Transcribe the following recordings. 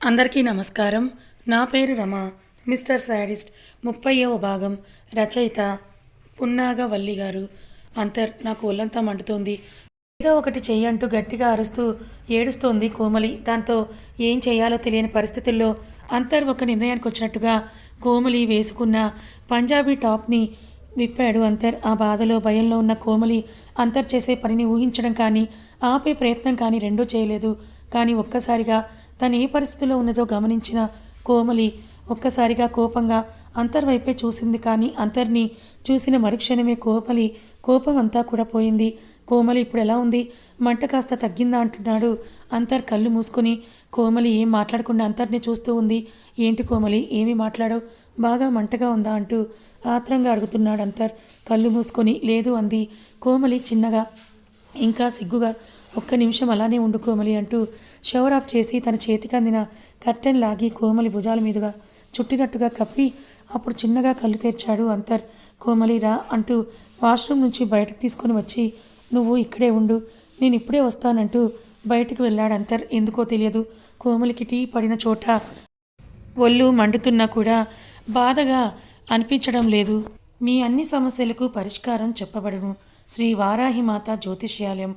అందరికీ నమస్కారం. నా పేరు రమ. మిస్టర్ శాడిస్ట్ ముప్పైవ భాగం. రచయిత పున్నాగవల్లి గారు. అంతర్ నాకు ఒళ్ళంతా మండుతోంది. ఏదో ఒకటి చెయ్యంటూ గట్టిగా అరుస్తూ ఏడుస్తోంది కోమలి. దాంతో ఏం చేయాలో తెలియని పరిస్థితుల్లో అంతర్ ఒక నిర్ణయానికి వచ్చినట్టుగా కోమలి వేసుకున్న పంజాబీ టాప్ని విప్పాడు అంతర్. ఆ బాధలో భయంలో ఉన్న కోమలి అంతర్ చేసే పనిని ఊహించడం కానీ ఆపే ప్రయత్నం కానీ రెండూ చేయలేదు. కానీ ఒక్కసారిగా తను ఏ పరిస్థితిలో ఉన్నదో గమనించిన కోమలి ఒక్కసారిగా కోపంగా అంతర్వైపే చూసింది కానీ అంతర్ని చూసిన మరుక్షణమే కోమలి కోపం అంతా కూడా పోయింది. కోమలి ఇప్పుడు ఎలా ఉంది? మంట కాస్త తగ్గిందా అంటున్నాడు. అంతర్ కళ్ళు మూసుకొని కోమలి ఏం మాట్లాడకుండా అంతర్ని చూస్తూ ఉంది. ఏంటి కోమలి? ఏమి మాట్లాడవు? బాగా మంటగా ఉందా అంటూ ఆత్రంగా అడుగుతున్నాడు అంతర్. కళ్ళు మూసుకొని లేదు అంది. కోమలి చిన్నగా ఇంకా సిగ్గుగా ఒక్క నిమిషం అలానే ఉండు కోమలి అంటూ షవర్ ఆఫ్ చేసి తన చేతికి అందిన కర్టెన్ లాగి కోమలి భుజాల మీదుగా చుట్టినట్టుగా కప్పి అప్పుడు చిన్నగా కళ్ళు తెరిచాడు అంతర్. కోమలి రా అంటూ వాష్రూమ్ నుంచి బయటకు తీసుకొని వచ్చి నువ్వు ఇక్కడే ఉండు నేను ఇప్పుడే వస్తానంటూ బయటకు వెళ్ళాడు అంతర్. ఎందుకో తెలియదు. కోమలికి టీ పడిన చోట ఒళ్ళు మండుతున్నా కూడా బాధగా అనిపించడం లేదు. మీ అన్ని సమస్యలకు పరిష్కారం చెప్పబడును. శ్రీ వారాహిమాత జ్యోతిష్యాలయం.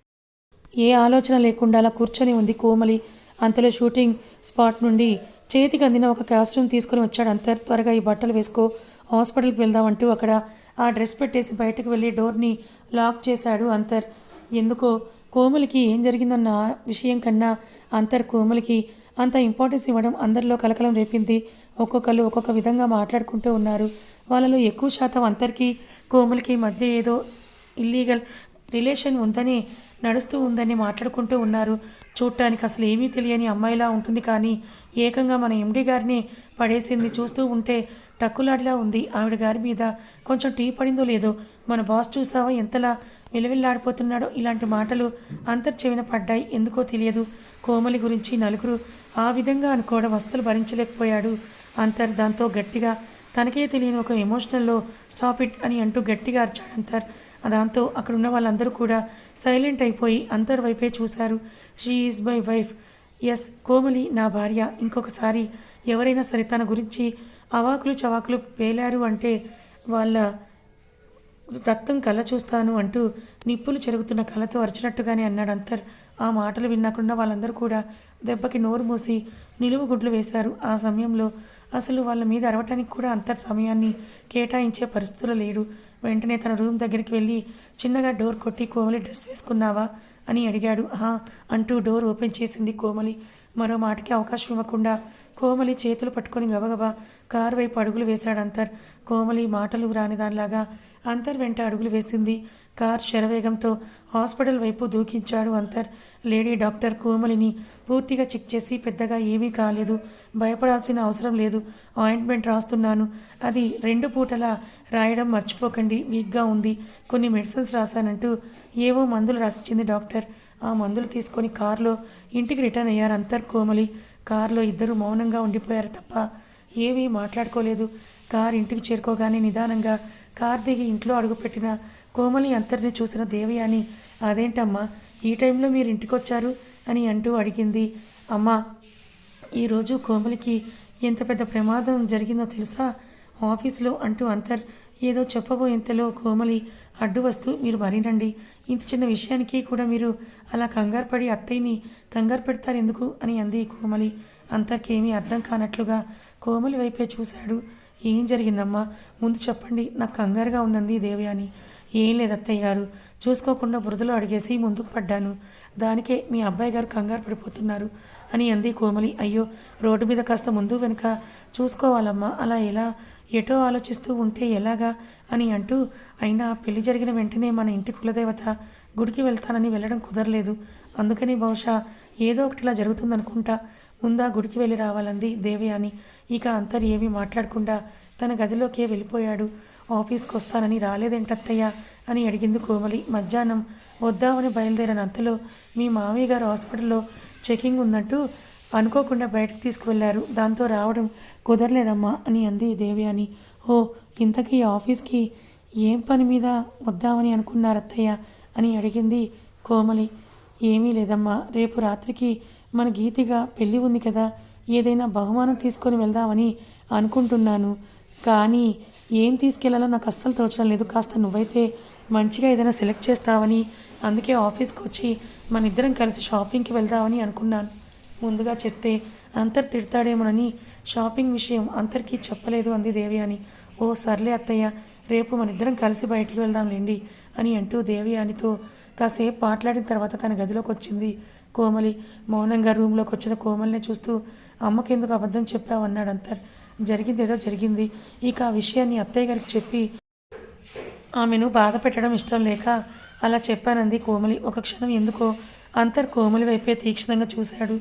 ఏ ఆలోచన లేకుండా అలా కూర్చొని ఉంది కోమలి. అంతలో షూటింగ్ స్పాట్ నుండి చేతికి అందిన ఒక కాస్ట్యూమ్ తీసుకుని వచ్చాడు అంతర్. త్వరగా ఈ బట్టలు వేసుకో హాస్పిటల్కి వెళ్దామంటూ అక్కడ ఆ డ్రెస్ పెట్టేసి బయటకు వెళ్ళి డోర్ని లాక్ చేశాడు అంతర్. ఎందుకో కోమలికి ఏం జరిగిందన్న విషయం కన్నా అంతర్ కోమలికి అంత ఇంపార్టెన్స్ ఇవ్వడం అందరిలో కలకలం రేపింది. ఒక్కొక్కరు ఒక్కొక్క విధంగా మాట్లాడుకుంటూ ఉన్నారు. వాళ్ళలో ఎక్కువ శాతం అంతర్కి కోమలికి మధ్య ఏదో ఇల్లీగల్ రిలేషన్ ఉందని నడుస్తూ ఉందని మాట్లాడుకుంటూ ఉన్నారు. చూడటానికి అసలు ఏమీ తెలియని అమ్మాయిలా ఉంటుంది కానీ ఏకంగా మన ఎండి గారిని పడేసింది చూస్తూ ఉంటే టక్కులాడిలా ఉంది. ఆవిడ గారి మీద కొంచెం టీ పడిందో లేదో మన బాస్ చూసావా ఎంతలా విలవిల్లాడిపోతున్నాడో? ఇలాంటి మాటలు అంతర్ చెవిన పడ్డాయి. ఎందుకో తెలియదు. కోమలి గురించి నలుగురు ఆ విధంగా అనుకోవడం అస్సలు భరించలేకపోయాడు. అంతర్ దాంతో గట్టిగా తనకే తెలియని ఒక ఎమోషనల్లో స్టాప్ ఇట్ అని అంటూ గట్టిగా అరిచాడు అంతర్. దాంతో అక్కడ ఉన్న వాళ్ళందరూ కూడా సైలెంట్ అయిపోయి అందరి వైపే చూశారు. She is my wife yes Komali నా భార్య. ఇంకొకసారి ఎవరైనా సరే తన గురించి అవాకులు చవాకులు పేలారు అంటే వాళ్ళ రక్తం కళ్ళ చూస్తాను అంటూ నిప్పులు చెరుగుతున్న కళ్ళతో అరిచినట్టుగానే అన్నాడు అంతర్. ఆ మాటలు వినకుండా వాళ్ళందరూ కూడా దెబ్బకి నోరు మూసి నిలువు గుడ్లు వేశారు. ఆ సమయంలో అసలు వాళ్ళ మీద అరవటానికి కూడా అంతర్ సమయాన్ని కేటాయించే పరిస్థితులు లేడు. వెంటనే తన రూమ్ దగ్గరికి వెళ్ళి చిన్నగా డోర్ కొట్టి కోమలి డ్రెస్ వేసుకున్నావా? అని అడిగాడు. హా అంటూ డోర్ ఓపెన్ చేసింది కోమలి. మరో మాటకి అవకాశం ఇవ్వకుండా కోమలి చేతులు పట్టుకొని గబగబా కారు వైపు అడుగులు వేశాడు అంతర్. కోమలి మాటలు రాని దానిలాగా అంతర్ వెంట అడుగులు వేసింది. కార్ శరవేగంతో హాస్పిటల్ వైపు దూకించాడు అంతర్. లేడీ డాక్టర్ కోమలిని పూర్తిగా చెక్ చేసి పెద్దగా ఏమీ కాలేదు. భయపడాల్సిన అవసరం లేదు. ఆయింట్మెంట్ రాస్తున్నాను. అది రెండు పూటలా రాయడం మర్చిపోకండి. వీక్గా ఉంది. కొన్ని మెడిసిన్స్ రాశానంటూ ఏవో మందులు రాసిచ్చింది డాక్టర్. ఆ మందులు తీసుకొని కారులో ఇంటికి రిటర్న్ అయ్యారు అంతర్ కోమలి. కారులో ఇద్దరు మౌనంగా ఉండిపోయారు తప్ప ఏమీ మాట్లాడుకోలేదు. కార్ ఇంటికి చేరుకోగానే నిదానంగా కార్ దిగి ఇంట్లో అడుగుపెట్టిన కోమలి అంతర్ని చూసిన దేవయాని అదేంటమ్మా ఈ టైంలో మీరు ఇంటికొచ్చారు? అని అంటూ అడిగింది. అమ్మా ఈరోజు కోమలికి ఎంత పెద్ద ప్రమాదం జరిగిందో తెలుసా? ఆఫీస్లో అంటూ అంతర్ ఏదో చెప్పబోయేంతలో కోమలి అడ్డు వస్తూ మీరు మరీనండి? ఇంత చిన్న విషయానికి కూడా మీరు అలా కంగారు పడి అత్తయ్యని కంగారు పెడతారు ఎందుకు? అని అంది కోమలి. అంతకేమీ అర్థం కానట్లుగా కోమలి వైపే చూశాడు. ఏం జరిగిందమ్మా? ముందు చెప్పండి. నాకు కంగారుగా ఉందంది దేవయాని. ఏం లేదు అత్తయ్య గారు. చూసుకోకుండా బురదలో అడిగేసి ముందుకు పడ్డాను. దానికే మీ అబ్బాయి గారు కంగారు పడిపోతున్నారు అని అంది కోమలి. అయ్యో రోడ్డు మీద కాస్త ముందు వెనుక చూసుకోవాలమ్మా. అలా ఎలా ఎటో ఆలోచిస్తూ ఉంటే ఎలాగా అని అంటూ అయినా పెళ్ళి జరిగిన వెంటనే మన ఇంటి కులదేవత గుడికి వెళ్తానని వెళ్ళడం కుదరలేదు. అందుకని బహుశా ఏదో ఒకటిలా జరుగుతుందనుకుంటా ముందా గుడికి వెళ్ళి రావాలంది దేవి అని. ఇక అంతర్ ఏమీ మాట్లాడకుండా తన గదిలోకే వెళ్ళిపోయాడు. ఆఫీస్కి వస్తానని రాలేదేంటత్తయ్య అని అడిగింది కోమలి. మధ్యాహ్నం వద్దామని బయలుదేరిన అంతలో మీ మామయ్య గారు హాస్పిటల్లో చెకింగ్ ఉందంటూ అనుకోకుండా బయటకు తీసుకువెళ్ళారు. దాంతో రావడం కుదరలేదమ్మా అని అంది దేవయాని ఓ ఇంతకీ ఆఫీస్కి ఏం పని మీద వద్దామని అనుకున్నారు అత్తయ్య అని అడిగింది కోమలి. ఏమీ లేదమ్మా రేపు రాత్రికి మన గీతిగా పెళ్ళి ఉంది కదా ఏదైనా బహుమానం తీసుకొని వెళ్దామని అనుకుంటున్నాను. కానీ ఏం తీసుకెళ్ళాలో నాకు అస్సలు తోచడం లేదు. కాస్త నువ్వైతే మంచిగా ఏదైనా సెలెక్ట్ చేస్తావని అందుకే ఆఫీస్కి వచ్చి మన ఇద్దరం కలిసి షాపింగ్కి వెళ్దామని అనుకున్నాను. ముందుగా చెప్తే అంతర్ తిడతాడేమోనని షాపింగ్ విషయం అంతర్కి చెప్పలేదు అంది దేవి అని. ఓ సర్లే అత్తయ్య రేపు మన ఇద్దరం కలిసి బయటికి వెళ్దాంలేండి అని అంటూ దేవి అనితో కాసేపు మాట్లాడిన తర్వాత తన గదిలోకి వచ్చింది కోమలి మౌనంగా రూమ్లోకి వచ్చిన కోమలిని చూస్తూ అమ్మకెందుకు అబద్ధం చెప్పావు? అన్నాడు అంతర్. జరిగింది ఏదో జరిగింది. ఇక ఆ విషయాన్ని అత్తయ్య గారికి చెప్పి ఆమెను బాధ పెట్టడం ఇష్టం లేక అలా చెప్పానంది కోమలి. ఒక క్షణం ఎందుకో అంతర్ కోమలి వైపే తీక్షణంగా చూశాడు.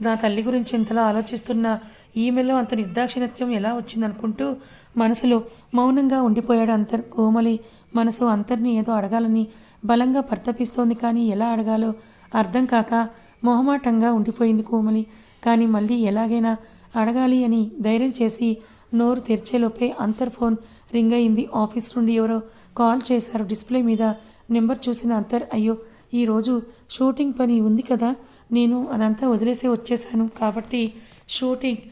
నా తల్లి గురించి ఇంతలా ఆలోచిస్తున్న ఈమెలో అంత నిర్దాక్షిణత్యం ఎలా వచ్చిందనుకుంటూ మనసులో మౌనంగా ఉండిపోయాడు అంతర్ కోమలి. మనసు అంతర్ని ఏదో అడగాలని బలంగా పర్తపిస్తోంది కానీ ఎలా అడగాలో అర్థం కాక మొహమాటంగా ఉండిపోయింది కోమలి. కానీ మళ్ళీ ఎలాగైనా అడగాలి అని ధైర్యం చేసి నోరు తెరిచేలోపే అంతర్ ఫోన్ రింగ్ అయింది. ఆఫీస్ నుండి ఎవరో కాల్ చేశారు. డిస్ప్లే మీద నెంబర్ చూసిన అంతర్ అయ్యో ఈరోజు షూటింగ్ పని ఉంది కదా నేను అదంతా వదిలేసి వచ్చేసాను కాబట్టి షూటింగ్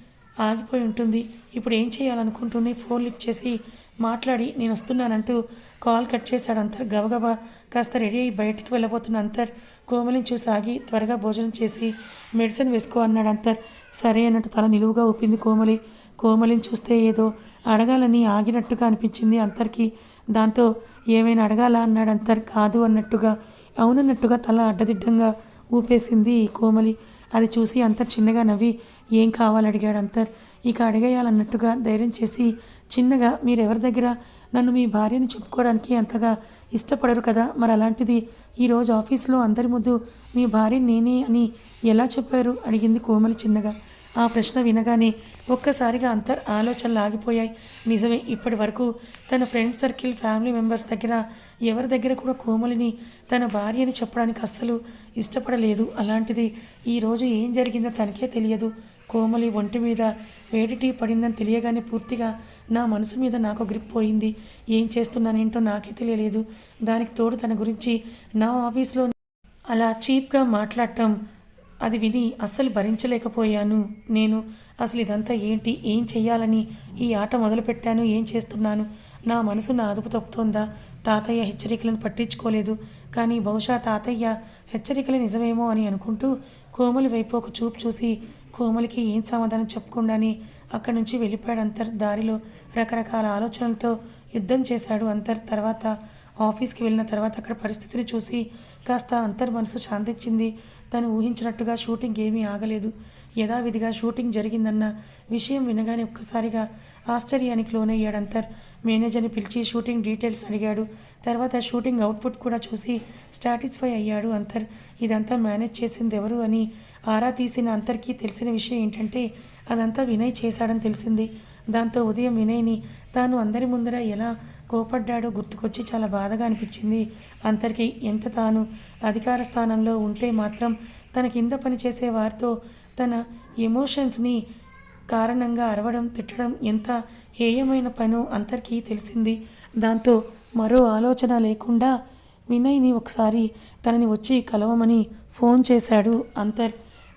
ఆగిపోయి ఉంటుంది. ఇప్పుడు ఏం చేయాలనుకుంటూనే ఫోన్ లిఫ్ట్ చేసి మాట్లాడి నేను వస్తున్నానంటూ కాల్ కట్ చేశాడు అంతర్. గబగబా కాస్త రెడీ అయ్యి బయటికి వెళ్ళబోతున్న అంతర్ కోమలిని చూసి ఆగి త్వరగా భోజనం చేసి మెడిసిన్ వేసుకో అన్నాడు అంతర్. సరే అన్నట్టు తల నిలువుగా ఊపింది కోమలి. కోమలిని చూస్తే ఏదో అడగాలని ఆగినట్టుగా అనిపించింది అంతర్కి. దాంతో ఏమైనా అడగాలా అన్నాడు అంతర్. కాదు అన్నట్టుగా అవునన్నట్టుగా తల అడ్డదిడ్డంగా ఊపేసింది కోమలి. అది చూసి అంతర్ చిన్నగా నవ్వి ఏం కావాలి? అడిగాడు అంతర్. ఇక అడిగేయాలన్నట్టుగా ధైర్యం చేసి చిన్నగా మీరెవరి దగ్గర? నన్ను మీ భార్యని చెప్పుకోవడానికి అంతగా ఇష్టపడరు కదా. మరి అలాంటిది ఈరోజు ఆఫీస్లో అందరి ముందు మీ భార్య నేనే అని ఎలా చెప్పారు? అడిగింది కోమలి చిన్నగా. ఆ ప్రశ్న వినగానే ఒక్కసారిగా అంతర్ ఆలోచనలు ఆగిపోయాయి నిజమే ఇప్పటి వరకు తన ఫ్రెండ్ సర్కిల్ ఫ్యామిలీ మెంబర్స్ దగ్గర ఎవరి దగ్గర కూడా కోమలిని తన భార్య అని చెప్పడానికి అస్సలు ఇష్టపడలేదు. అలాంటిది ఈరోజు ఏం జరిగిందో తనకే తెలియదు. కోమలి ఒంటి మీద వేడి టీ పడిందని తెలియగానే పూర్తిగా నా మనసు మీద నాకు గ్రిప్ పోయింది. ఏం చేస్తున్నానేంటో నాకే తెలియలేదు. దానికి తోడు తన గురించి నా ఆఫీస్లో అలా చీప్గా మాట్లాడటం అది విని అస్సలు భరించలేకపోయాను. నేను అసలు ఇదంతా ఏంటి? ఏం చెయ్యాలని? ఈ ఆట మొదలుపెట్టాను. ఏం చేస్తున్నాను? నా మనసు నా అదుపు తప్పుతోందా? తాతయ్య హెచ్చరికలను పట్టించుకోలేదు. కానీ బహుశా తాతయ్య హెచ్చరికలు నిజమేమో అని అనుకుంటూ కోమలి వైపు ఒక చూపు చూసి కోమలికి ఏం సమాధానం చెప్పకుండానే అక్కడి నుంచి వెళ్ళిపోయాడు అంతర్ దారిలో రకరకాల ఆలోచనలతో యుద్ధం చేశాడు అంతర్. తర్వాత ఆఫీస్కి వెళ్ళిన తర్వాత అక్కడ పరిస్థితిని చూసి కాస్త అంతర్ మనసు శాంతించింది తను ఊహించినట్టుగా షూటింగ్ ఏమీ ఆగలేదు. యథావిధిగా షూటింగ్ జరిగిందన్న విషయం వినగానే ఒక్కసారిగా ఆశ్చర్యానికి లోనయ్యాడు అంతర్. మేనేజర్ని పిలిచి షూటింగ్ డీటెయిల్స్ అడిగాడు. తర్వాత షూటింగ్ అవుట్పుట్ కూడా చూసి సాటిస్ఫై అయ్యాడు అంతర్. ఇదంతా మేనేజ్ చేసింది ఎవరు అని ఆరా తీసిన అంతర్కి తెలిసిన విషయం ఏంటంటే అదంతా వినయ్ చేశాడని తెలిసింది. దాంతో ఉదయం వినయ్ని తాను అందరి ముందర ఎలా కోపడ్డాడో గుర్తుకొచ్చి చాలా బాధగా అనిపించింది. అంతరికి ఎంత తాను అధికార స్థానంలో ఉంటే మాత్రం తన కింద పనిచేసే వారితో తన ఎమోషన్స్ని కారణంగా అరవడం తిట్టడం ఎంత హేయమైన పనో అంతరికీ తెలిసింది. దాంతో మరో ఆలోచన లేకుండా వినయ్ని ఒకసారి తనని వచ్చి కలవమని ఫోన్ చేశాడు అంతర్.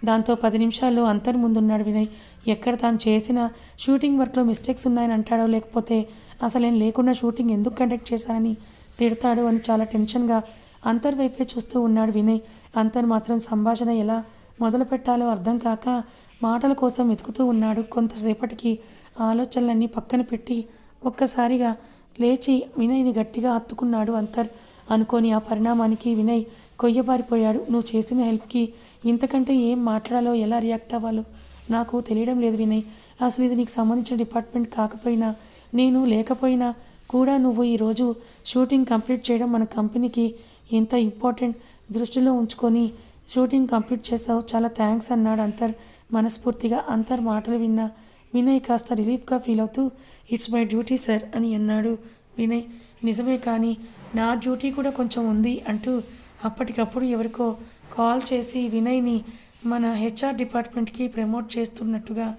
దాంతో పది నిమిషాల్లో అంతర్ ముందున్నాడు వినయ్. ఎక్కడ తాను చేసిన షూటింగ్ వర్క్లో మిస్టేక్స్ ఉన్నాయని అంటాడో లేకపోతే అసలు నేను లేకుండా షూటింగ్ ఎందుకు కండక్ట్ చేశానని తిడతాడు అని చాలా టెన్షన్గా అంతర్ వైపే చూస్తూ ఉన్నాడు వినయ్. అంతర్ మాత్రం సంభాషణ ఎలా మొదలు పెట్టాలో అర్థం కాక మాటల కోసం వెతుకుతూ ఉన్నాడు. కొంతసేపటికి ఆలోచనలన్నీ పక్కన పెట్టి ఒక్కసారిగా లేచి వినయ్ని గట్టిగా హత్తుకున్నాడు అంతర్. అనుకోని ఆ పరిణామానికి వినయ్ కొయ్యబారిపోయాడు. నువ్వు చేసిన హెల్ప్కి ఇంతకంటే ఏం మాట్లాడాలో ఎలా రియాక్ట్ అవ్వాలో నాకు తెలియడం లేదు వినయ్. అసలు ఇది నీకు సంబంధించిన డిపార్ట్మెంట్ కాకపోయినా నేను లేకపోయినా కూడా నువ్వు ఈరోజు షూటింగ్ కంప్లీట్ చేయడం మన కంపెనీకి ఎంత ఇంపార్టెంట్ దృష్టిలో ఉంచుకొని షూటింగ్ కంప్లీట్ చేసావు చాలా థ్యాంక్స్ అన్నాడు అంతర్ మనస్ఫూర్తిగా. అంతర్ మాటలు విన్న వినయ్ కాస్త రిలీఫ్గా ఫీల్ అవుతూ ఇట్స్ మై డ్యూటీ సార్ అని అన్నాడు వినయ్. నిజమే కానీ నా డ్యూటీ కూడా కొంచెం ఉంది అంటూ అప్పటికప్పుడు ఎవరికో కాల్ చేసి వినయ్ని మన హెచ్ఆర్ డిపార్ట్మెంట్కి ప్రమోట్ చేస్తున్నట్టుగా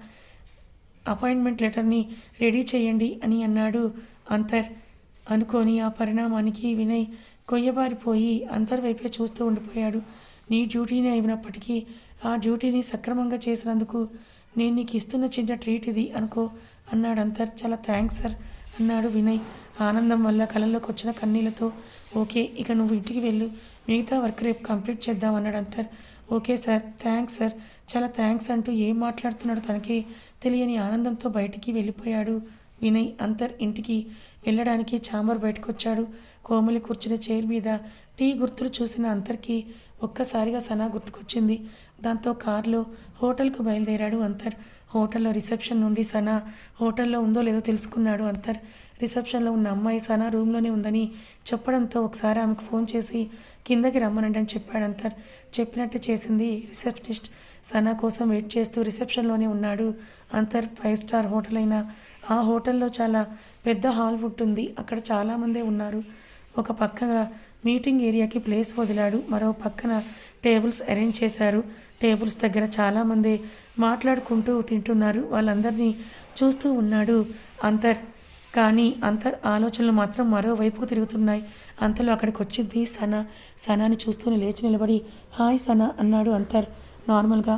అపాయింట్మెంట్ లెటర్ని రెడీ చేయండి అని అన్నాడు అంతర్. అనుకొని ఆ పరిణామానికి వినయ్ కొయ్యబారిపోయి అంతర్ వైపే చూస్తూ ఉండిపోయాడు. నీ డ్యూటీనే అయినప్పటికీ ఆ డ్యూటీని సక్రమంగా చేసినందుకు నేను నీకు ఇస్తున్న చిన్న ట్రీట్ ఇది అనుకో అన్నాడు అంతర్. చాలా థ్యాంక్స్ సార్ అన్నాడు వినయ్. ఆనందం వల్ల కళ్ళలోకి వచ్చిన కన్నీళ్ళతో ఓకే ఇక నువ్వు ఇంటికి వెళ్ళు. మిగతా వర్క్ రేపు కంప్లీట్ చేద్దాం అన్నాడు Antar. Okay sir thanks sir. చాలా థ్యాంక్స్ అంటూ ఏం మాట్లాడుతున్నాడు తనకి? తెలియని ఆనందంతో బయటికి వెళ్ళిపోయాడు. వినయ్ అంతర్ ఇంటికి వెళ్ళడానికి చాంబర్ బయటకొచ్చాడు. కోమలి కూర్చున్న చైర్ మీద టీ గుర్తులు చూసిన అంతర్కి ఒక్కసారిగా సనా గుర్తుకొచ్చింది. దాంతో కారులో హోటల్కు బయలుదేరాడు అంతర్. హోటల్లో రిసెప్షన్ నుండి సనా హోటల్లో ఉందో లేదో తెలుసుకున్నాడు అంతర్. రిసెప్షన్లో ఉన్న అమ్మాయి సనా రూమ్లోనే ఉందని చెప్పడంతో ఒకసారి ఆమెకు ఫోన్ చేసి కిందకి రమ్మనండి అని చెప్పాడు అంతర్. చెప్పినట్టు చేసింది రిసెప్షనిస్ట్. సనా కోసం వెయిట్ చేస్తూ రిసెప్షన్లోనే ఉన్నాడు. అంతర్ ఫైవ్ స్టార్ హోటల్ అయిన ఆ హోటల్లో చాలా పెద్ద హాల్ ఉంటుంది అక్కడ చాలామందే ఉన్నారు. ఒక పక్కగా మీటింగ్ ఏరియాకి ప్లేస్ వదిలాడు. మరో పక్కన టేబుల్స్ అరేంజ్ చేశారు. టేబుల్స్ దగ్గర చాలామంది మాట్లాడుకుంటూ తింటున్నారు. వాళ్ళందరినీ చూస్తూ ఉన్నాడు అంతర్. కానీ అంతర్ ఆలోచనలు మాత్రం మరోవైపు తిరుగుతున్నాయి. అంతలో అక్కడికి వచ్చింది సనా. సనాని చూస్తూనే లేచి నిలబడి హాయ్ సనా అన్నాడు అంతర్. నార్మల్గా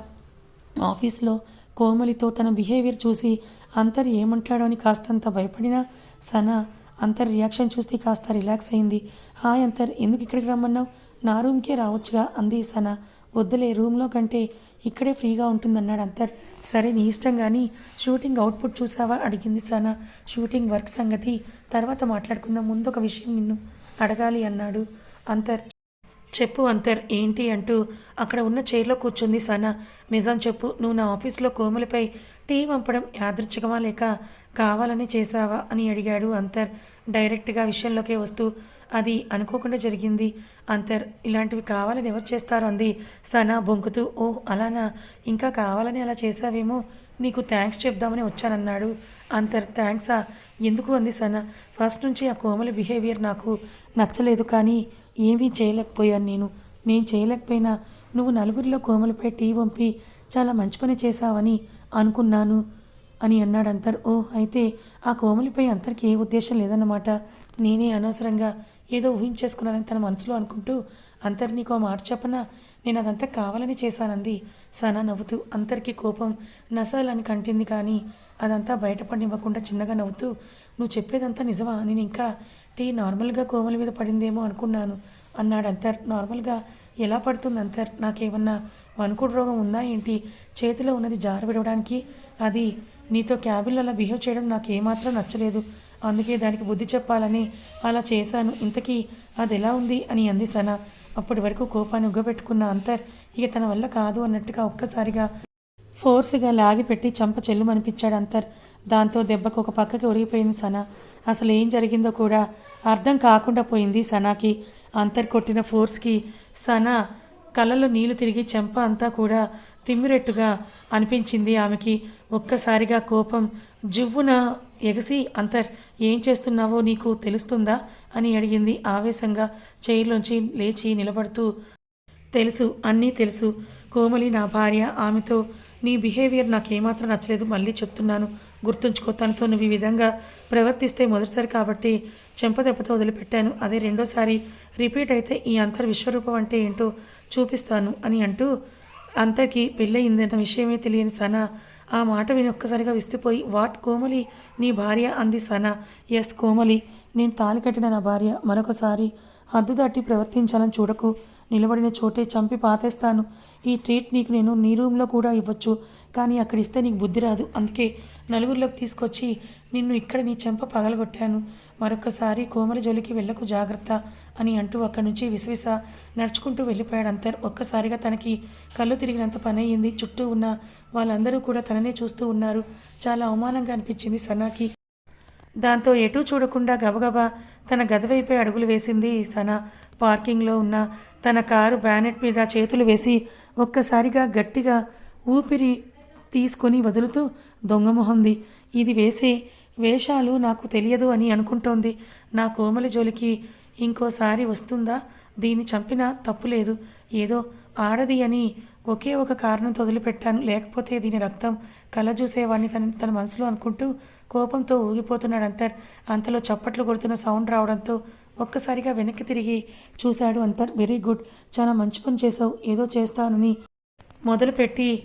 ఆఫీస్లో కోమలితో తన బిహేవియర్ చూసి అంతర్ ఏమంటాడో అని కాస్తంత భయపడినా సనా అంతర్ రియాక్షన్ చూసి కాస్త రిలాక్స్ అయింది. హాయ్ అంతర్ ఎందుకు ఇక్కడికి రమ్మన్నావు? నా రూమ్కే రావచ్చుగా అంది సనా. వద్దులే రూమ్లో కంటే ఇక్కడే ఫ్రీగా ఉంటుందన్నాడు అంతర్. సరే నీ ఇష్టం కానీ షూటింగ్ అవుట్పుట్ చూసావా? అడిగింది సనా. షూటింగ్ వర్క్ సంగతి తర్వాత మాట్లాడుకుందాం. ముందు ఒక విషయం నిన్ను అడగాలి అన్నాడు అంతర్. చెప్పు అంతర్ ఏంటి అంటూ అక్కడ ఉన్న చైర్లో కూర్చుంది సనా. నిజం చెప్పు నువ్వు నా ఆఫీస్లో కోమలిపై టీ పంపడం యాదృచ్ఛికమా లేక కావాలని చేశావా అని అడిగాడు అంతర్ డైరెక్ట్గా విషయంలోకే వస్తూ. అది అనుకోకుండా జరిగింది. అంతర్ ఇలాంటివి కావాలని ఎవరు చేస్తారు అంది సనా బొంకుతూ ఓ అలానా? ఇంకా కావాలని అలా చేశావేమో? నీకు థ్యాంక్స్ చెప్దామని వచ్చానన్నాడు. అంతర్ థ్యాంక్సా ఎందుకు అంది సనా. ఫస్ట్ నుంచి ఆ కోమలి బిహేవియర్ నాకు నచ్చలేదు కానీ ఏమీ చేయలేకపోయాను నేను. నేను చేయలేకపోయినా నువ్వు నలుగురిలో కోమలపై టీ పంపి చాలా మంచి పని చేశావని అనుకున్నాను అని అన్నాడు అంతర్. ఓ అయితే ఆ కోమలిపై అంతరికి ఏ ఉద్దేశం లేదన్నమాట. నేనే అనవసరంగా ఏదో ఊహించేసుకున్నానని తన మనసులో అనుకుంటూ అంతర్ నీకో మాట చెప్పన? నేను అదంతా కావాలని చేశానంది. సనా నవ్వుతూ అంతర్కి కోపం నసాలని కంటింది కానీ అదంతా బయటపడినివ్వకుండా చిన్నగా నవ్వుతూ నువ్వు చెప్పేదంతా నిజమా? నేను ఇంకా టీ నార్మల్గా కోమల మీద పడిందేమో అనుకున్నాను. అన్నాడు అంతర్. నార్మల్గా ఎలా పడుతుంది అంతర్? నాకేమన్నా వణుకుడు రోగం ఉందా ఏంటి? చేతిలో ఉన్నది జార విడవడానికి అది నీతో క్యాబిన్లో అలా బిహేవ్ చేయడం నాకు ఏమాత్రం నచ్చలేదు. అందుకే దానికి బుద్ధి చెప్పాలని అలా చేశాను. ఇంతకీ అది ఎలా ఉంది అని అంది సన. అప్పటి వరకు కోపాన్ని ఉగ్గబెట్టుకున్న అంతర్ ఇక తన వల్ల కాదు అన్నట్టుగా ఒక్కసారిగా ఫోర్స్గా లాగి పెట్టి చంప చెల్లుమనిపించాడు అంతర్. దాంతో దెబ్బకు ఒక పక్కకి ఒరిగిపోయింది సనా. అసలు ఏం జరిగిందో కూడా అర్థం కాకుండా పోయింది సనాకి. అంతర్ కొట్టిన ఫోర్స్కి సనా కళ్ళలో నీళ్ళు తిరిగి చెంప అంతా కూడా తిమ్మిరెట్టుగా అనిపించింది ఆమెకి. ఒక్కసారిగా కోపం జువ్వున ఎగసి అంతర్ ఏం చేస్తున్నావో నీకు తెలుస్తుందా? అని అడిగింది ఆవేశంగా చైర్లోంచి లేచి నిలబడుతూ. తెలుసు అన్నీ తెలుసు. కోమలి నా భార్య ఆమెతో నీ బిహేవియర్ నాకేమాత్రం నచ్చలేదు మళ్ళీ చెప్తున్నాను. గుర్తుంచుకో తనతో నువ్వు ఈ విధంగా ప్రవర్తిస్తే మొదటిసారి కాబట్టి చెంపదెబ్బతో వదిలిపెట్టాను. అదే రెండోసారి రిపీట్ అయితే ఈ అంతర్ విశ్వరూపం అంటే ఏంటో చూపిస్తాను అని అంటూ అంతకి పెళ్ళయిందన్న విషయమే తెలియని సనా ఆ మాట విని ఒక్కసారిగా విస్తుపోయి వాట్ కోమలి? నీ భార్య? అంది సనా. ఎస్ కోమలి. నేను తాలి కట్టిన నా భార్య. మరొకసారి హద్దు దాటి ప్రవర్తించాలని చూడకు. నిలబడిన చోటే చంపి పాతేస్తాను. ఈ ట్రీట్ నీకు నేను నీ రూమ్లో కూడా ఇవ్వచ్చు. కానీ అక్కడ ఇస్తే నీకు బుద్ధి రాదు. అందుకే నలుగురిలోకి తీసుకొచ్చి నిన్ను ఇక్కడ నీ చెంప పగలగొట్టాను. మరొకసారి కోమల జోలికి వెళ్ళకు జాగ్రత్త అని అంటూ అక్కడి నుంచి విసవిస నడుచుకుంటూ వెళ్ళిపోయాడు అంతర్. ఒక్కసారిగా తనకి కళ్ళు తిరిగినంత పని అయ్యింది చుట్టూ ఉన్న వాళ్ళందరూ కూడా తననే చూస్తూ ఉన్నారు. చాలా అవమానంగా అనిపించింది సనాకి దాంతో ఎటూ చూడకుండా గబగబా తన గదవైపై అడుగులు వేసింది సన. పార్కింగ్లో ఉన్న తన కారు బ్యానెట్ మీద చేతులు వేసి ఒక్కసారిగా గట్టిగా ఊపిరి తీసుకొని వదులుతూ దొంగమొహంది ఇది వేసే వేషాలు నాకు తెలియదు అని అనుకుంటోంది. నా కోమలి జోలికి ఇంకోసారి వస్తుందా? దీన్ని చంపినా తప్పులేదు. ఏదో ఆడది అని ఒకే ఒక కారణం వదిలిపెట్టాను లేకపోతే దీని రక్తం కళ్ళ చూసేవాడిని తన తన మనసులో అనుకుంటూ కోపంతో ఊగిపోతున్నాడు అంతర్. అంతలో చప్పట్లు కొడుతున్న సౌండ్ రావడంతో ఒక్కసారిగా వెనక్కి తిరిగి చూశాడు అంతర్. Very good. చాలా మంచి పని చేసావు ఏదో చేస్తానని మొదలుపెట్టి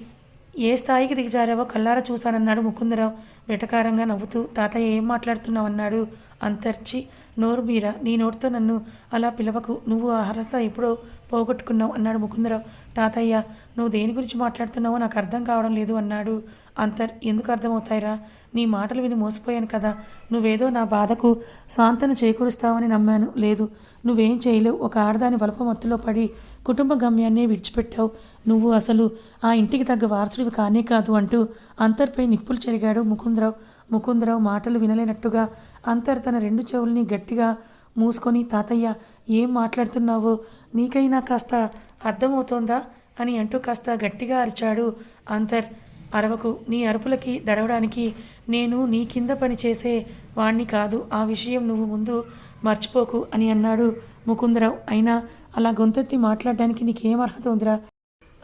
ఏ స్థాయికి దిగజారావో కల్లారా చూశానన్నాడు ముకుందరావు. వెటకారంగా నవ్వుతూ తాతయ్య ఏం మాట్లాడుతున్నావు అన్నాడు అంతర్చి నోరు మీరా నీ నోటితో నన్ను అలా పిలవకు. నువ్వు ఆ అర్హత ఎప్పుడో పోగొట్టుకున్నావు అన్నాడు ముకుందరావు. తాతయ్య నువ్వు దేని గురించి మాట్లాడుతున్నావో నాకు అర్థం కావడం లేదు అన్నాడు అంతర్. ఎందుకు అర్థమవుతాయిరా? నీ మాటలు విని మోసపోయాను కదా. నువ్వేదో నా బాధకు శాంతను చేకూరుస్తావని నమ్మాను. లేదు నువ్వేం చేయలేవు. ఒక ఆడదాని వలప మత్తులో పడి కుటుంబ గమ్యాన్నే విడిచిపెట్టావు. నువ్వు అసలు ఆ ఇంటికి తగ్గ వారసుడివి కానే కాదు అంటూ అంతర్పై నిప్పులు చెరిగాడు ముకుందరావు. ముకుందరావు మాటలు వినలేనట్టుగా అంతర్ తన రెండు చెవుల్ని గట్టిగా మూసుకొని తాతయ్య ఏం మాట్లాడుతున్నావో? నీకైనా కాస్త అర్థమవుతోందా? అని అంటూ కాస్త గట్టిగా అరిచాడు అంతర్. అరవకు నీ అరుపులకి దడవడానికి నేను నీ కింద పని చేసే వాణ్ణి కాదు. ఆ విషయం నువ్వు ముందు మర్చిపోకు అని అన్నాడు ముకుందరావు. అయినా అలా గొంతెత్తి మాట్లాడడానికి నీకేం అర్హత ఉందిరా?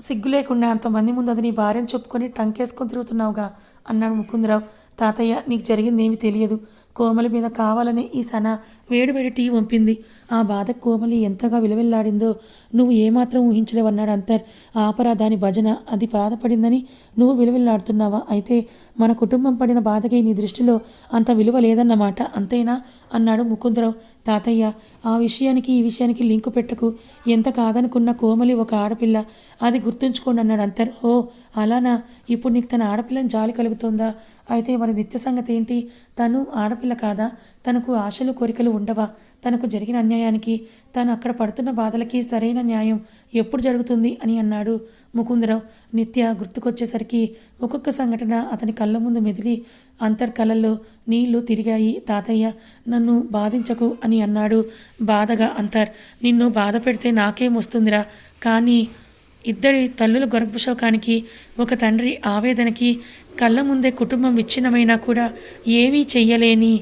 సిగ్గు లేకుండా అంతమంది ముందు అది నీ భార్యను చెప్పుకొని టంకేసుకొని తిరుగుతున్నావుగా. అన్నాడు ముకుందరావు. తాతయ్య నీకు జరిగిందేమీ తెలియదు. కోమలి మీద కావాలనే ఈ సన వేడివేడి టీ వంపింది. ఆ బాధ కోమలి ఎంతగా విలువెల్లాడిందో నువ్వు ఏమాత్రం ఊహించలేవన్నాడు అంతర్. ఆపరా దాని భజన అది బాధపడిందని నువ్వు విలువెల్లాడుతున్నావా? అయితే మన కుటుంబం పడిన బాధకి నీ దృష్టిలో అంత విలువ లేదన్నమాట అంతేనా? అన్నాడు ముకుందరావు. తాతయ్య ఆ విషయానికి ఈ విషయానికి లింకు పెట్టకు. ఎంత కాదనుకున్న కోమలి ఒక ఆడపిల్ల. అది గుర్తుంచుకోండి అన్నాడు అంతర్. ఓ అలానా? ఇప్పుడు నీకు తన ఆడపిల్లని జాలి కలుగుతోందా? అయితే మరి నిత్య సంగతి ఏంటి తను ఆడపిల్ల కాదా? తనకు ఆశలు కోరికలు ఉండవా? తనకు జరిగిన అన్యాయానికి తను అక్కడ పడుతున్న బాధలకి సరైన న్యాయం ఎప్పుడు జరుగుతుంది అని అన్నాడు ముకుందరావు. నిత్య గుర్తుకొచ్చేసరికి ఒక్కొక్క సంఘటన అతని కళ్ళ ముందు మెదిలి అంతర్కళల్లో నీళ్ళు తిరిగాయి తాతయ్య నన్ను బాధించకు అని అన్నాడు. బాధగా అంతర్ నిన్ను బాధ పెడితే నాకేం వస్తుందిరా? కానీ ఇద్దరి తల్లుల గర్భశోకానికి ఒక తండ్రి ఆవేదనకి కళ్ళ ముందే కుటుంబం విచ్ఛిన్నమైనా కూడా ఏమీ చెయ్యలేని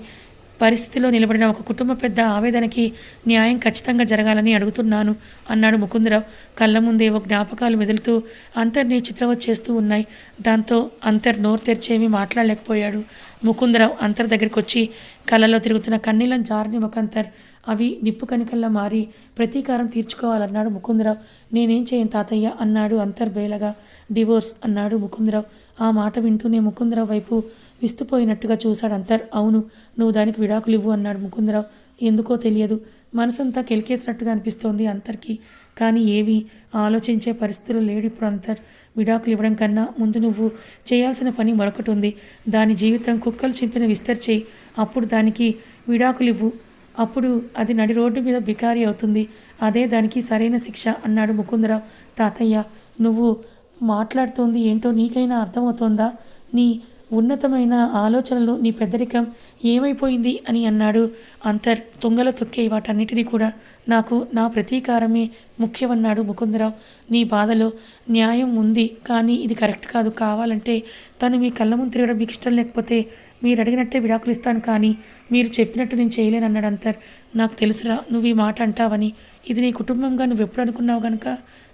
పరిస్థితిలో నిలబడిన ఒక కుటుంబ పెద్ద ఆవేదనకి న్యాయం ఖచ్చితంగా జరగాలని అడుగుతున్నాను అన్నాడు ముకుందరావు. కళ్ళ ముందే ఓ జ్ఞాపకాలు మెదులుతూ అంతర్ని చిత్రవత్ చేస్తూ ఉన్నాయి. దాంతో అంతర్ నోరు తెరిచేమీ మాట్లాడలేకపోయాడు. ముకుందరావు అంతర్ దగ్గరికి వచ్చి కళ్ళలో తిరుగుతున్న కన్నీళ్ళని జారని ముఖంతర్ అవి నిప్పు కనికల్లా మారి ప్రతీకారం తీర్చుకోవాలన్నాడు ముకుందరావు. నేనేం చేయను తాతయ్య? అన్నాడు అంతర్ బేలగా. డివోర్స్ అన్నాడు ముకుందరావు. ఆ మాట వింటూనే ముకుందరావు వైపు విస్తుపోయినట్టుగా చూశాడు అంతర్. అవును నువ్వు దానికి విడాకులు ఇవ్వు అన్నాడు ముకుందరావు. ఎందుకో తెలియదు. మనసంతా కెలికేసినట్టుగా అనిపిస్తోంది అంతర్కి. కానీ ఏవి ఆలోచించే పరిస్థితులు లేడు ఇప్పుడు అంతర్. విడాకులు ఇవ్వడం కన్నా ముందు నువ్వు చేయాల్సిన పని మరొకటి ఉంది. దాని జీవితం కుక్కలు చింపిన విస్తరి చేయి. అప్పుడు దానికి విడాకులు ఇవ్వు అప్పుడు అది నడి రోడ్డు మీద బికారి అవుతుంది. అదే దానికి సరైన శిక్ష అన్నాడు ముకుందరావు. తాతయ్య నువ్వు మాట్లాడుతోంది ఏంటో నీకైనా అర్థమవుతోందా? నీ ఉన్నతమైన ఆలోచనలు నీ పెద్దరికం ఏమైపోయింది అని అన్నాడు అంతర్ తుంగల తొక్కే వాటన్నిటినీ కూడా. నాకు నా ప్రతీకారమే ముఖ్యమన్నాడు ముకుందరావు. నీ బాధలో న్యాయం ఉంది కానీ ఇది కరెక్ట్ కాదు. కావాలంటే తను మీ కళ్ళ ముందు తిరగడం మీకు ఇష్టం లేకపోతే మీరు అడిగినట్టే విడాకులు ఇస్తాను కానీ మీరు చెప్పినట్టు నేను చేయలేను అన్నాడు అంతర్. నాకు తెలుసురా నువ్వు ఈ మాట అంటావని. ఇది నీ కుటుంబంగా నువ్వు ఎప్పుడు అనుకున్నావు కనుక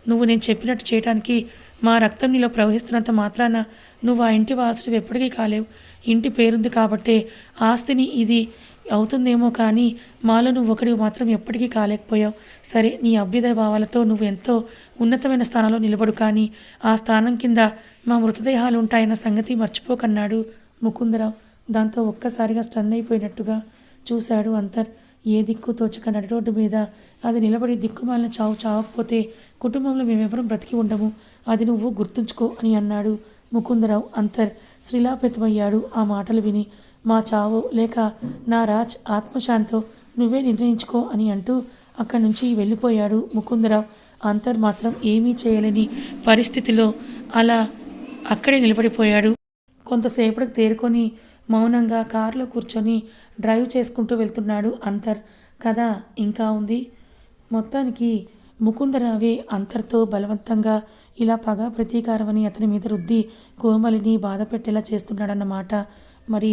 నువ్వు నేను చెప్పినట్టు చేయడానికి మా రక్తం నీలో ప్రవహిస్తున్నంత మాత్రాన నువ్వు ఆ ఇంటి వారసుడు ఎప్పటికీ కాలేవు. ఇంటి పేరుంది కాబట్టే ఆస్తిని ఇది అవుతుందేమో కానీ మాలో నువ్వు ఒకడివి మాత్రం ఎప్పటికీ కాలేకపోయావు. సరే నీ అభ్యుదయ భావాలతో నువ్వు ఎంతో ఉన్నతమైన స్థానంలో నిలబడు కానీ ఆ స్థానం కింద మా మృతదేహాలు ఉంటాయన్న సంగతి మర్చిపోకన్నాడు ముకుందరావు. దాంతో ఒక్కసారిగా స్టన్ అయిపోయినట్టుగా చూశాడు అంతర్. ఏ దిక్కు తోచక నడిరోడ్డు మీద అది నిలబడి దిక్కుమాలిన చావు చావకపోతే కుటుంబంలో మేమెవరం బ్రతికి ఉండము. అది నువ్వు గుర్తుంచుకో అని అన్నాడు ముకుందరావు అంతర్. శ్రీలాపితమయ్యాడు ఆ మాటలు విని మా చావో లేక నా రాజ్ ఆత్మశాంతో నువ్వే నిర్ణయించుకో అని అంటూ అక్కడి నుంచి వెళ్ళిపోయాడు ముకుందరావు. అంతర్ మాత్రం ఏమీ చేయలేని పరిస్థితిలో అలా అక్కడే నిలబడిపోయాడు. కొంతసేపటికి తేరుకొని మౌనంగా కారులో కూర్చొని డ్రైవ్ చేసుకుంటూ వెళ్తున్నాడు అంతర్. కథ ఇంకా ఉంది. మొత్తానికి ముకుందరావే అంతర్తో బలవంతంగా ఇలా పగ ప్రతీకారమని అతని మీద రుద్ది కోమలిని బాధ పెట్టేలా చేస్తున్నాడన్నమాట. మరి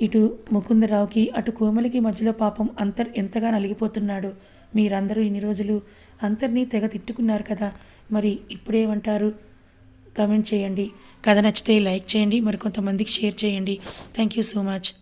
ఇటు ముకుందరావుకి అటు కోమలికి మధ్యలో పాపం అంతర్ ఎంతగా నలిగిపోతున్నాడు. మీరందరూ ఇన్ని రోజులు అంతర్ని తెగ తిట్టుకున్నారు కదా మరి ఇప్పుడేమంటారు? కమెంట్ చేయండి. కథ నచ్చితే లైక్ చేయండి. మరి కొంతమందికి షేర్ చేయండి. Thank you so much